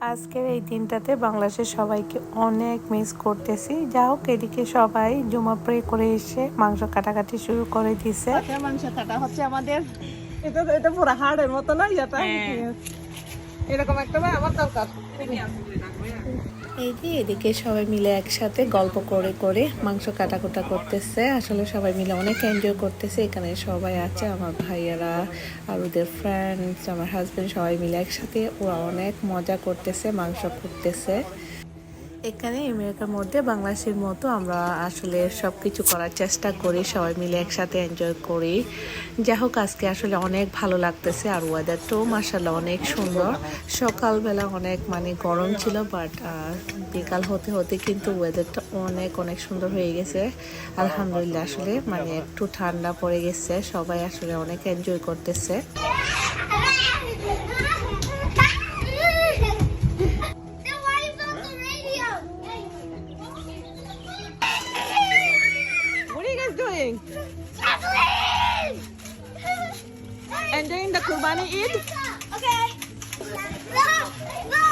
আজকের এই দিনটাতে বাংলাদেশের সবাইকে অনেক মিস করতেছি। যা হোক এদিকে সবাই জুমা প্রে করে এসে মাংস কাটাকাটি শুরু করে দিছে। মাংস কাটা হচ্ছে আমাদের। এটা এটা পুরো হাড়ের মতো না এটা হ্যাঁ। এরকম একটা আমার দরকার। এই যে এদিকে সবাই মিলে একসাথে গল্প করে করে মাংস কাটাকুটা করতেছে। আসলে সবাই মিলে অনেক এনজয় করতেছে। এখানে সবাই আছে, আমার ভাইয়ারা আর ওদের ফ্রেন্ডস আমার হাজব্যান্ড সবাই মিলে একসাথে ওরা অনেক মজা করতেছে, মাংস করতেছে এখানে আমেরিকার মধ্যে বাংলাদেশের মতো আমরা আসলে সব কিছু করার চেষ্টা করি, সবাই মিলে একসাথে এনজয় করি। যাই হোক, আজকে আসলে অনেক ভালো লাগতেছে আর ওয়েদারটাও মার্শাল্লাহ অনেক সুন্দর। সকালবেলা অনেক মানে গরম ছিল বাট বিকাল হতে হতে কিন্তু ওয়েদারটা অনেক অনেক সুন্দর হয়ে গেছে। আলহামদুলিল্লাহ আসলে মানে একটু ঠান্ডা পড়ে গেছে, সবাই আসলে অনেক এনজয় করতেছে। You guys doing? Kathleen! The Kurbani Eid? Okay. No! No!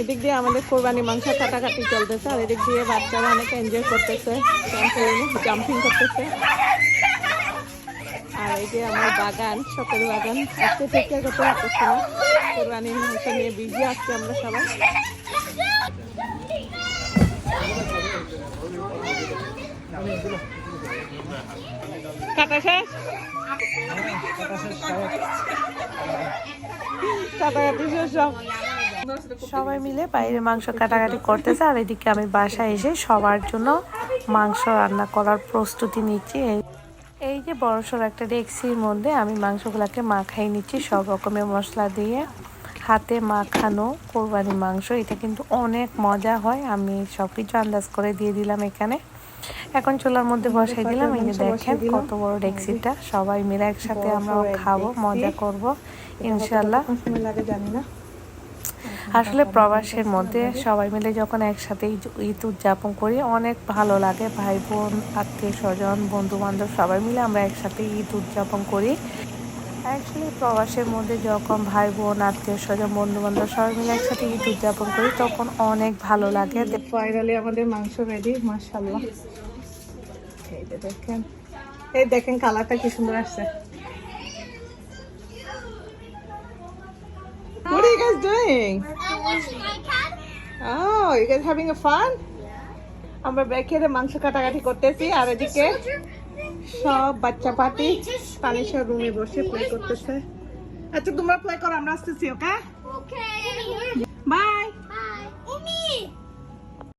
এদিক দিয়ে আমাদের কোরবানি মাংস কাটাকাটি চলতেছে আর এদিক দিয়ে বাচ্চারা অনেক এনজয় করতেছে জাম্পিং করতেছে আর এই যে আমার বাগান শখের বাগান আজকে থেকে করতে পারতেছি না কোরবানি মাংস নিয়ে বিজি আজকে আমরা সবাই সবাই মিলে বাইরে মাংস কাটাকাটি করতেছে, আর এদিকে আমি বাসায় এসে সবার জন্য মাংস রান্না করার প্রস্তুতি নিচ্ছি। এই- এই যে বড়সড় একটা ডেক্সির মধ্যে আমি মাংসগুলোকে মাখাই নিচ্ছি, সব রকমের মশলা দিয়ে। হাতে মাখানো কোরবানি মাংস, এটা কিন্তু অনেক মজা হয়। আমি সব কিছু আন্দাজ করে দিয়ে দিলাম এখানে। এখন চুলার মধ্যে বসাই দিলাম এই যে দেখেন কত বড় ডেক্সিটা সবাই মিলে একসাথে আমরা খাব মজা করব ইনশাল্লাহ লাগে জানি না। আসলে প্রবাসের মধ্যে সবাই মিলে যখন একসাথে ঈদ- ঈদ উদযাপন করি অনেক ভালো লাগে। ভাই বোন আত্মীয় স্বজন বন্ধু বান্ধব সবাই মিলে আমরা একসাথে ঈদ উদযাপন করি। অ্যাকচুয়ালি প্রবাসের মধ্যে যখন ভাই বোন আত্মীয় স্বজন বন্ধু বান্ধব সবাই মিলে একসাথে ঈদ উদযাপন করি তখন অনেক ভালো লাগে ফাইনালি আমাদের মাংস রেডি মাশাআল্লাহ এই দেখেন এই দেখেন কালারটা কি সুন্দর আসছে What are you guys doing? Oh, you guys having a fun? আমরা ব্যাকেরে মাংস কাটাকাটি করতেছি আর এদিকে সব বাচ্চা পাটি সব রুমে বসে প্লে করতেছে। আচ্ছা তোমরা প্লে করো আমরা আসতেছি ওকে বাই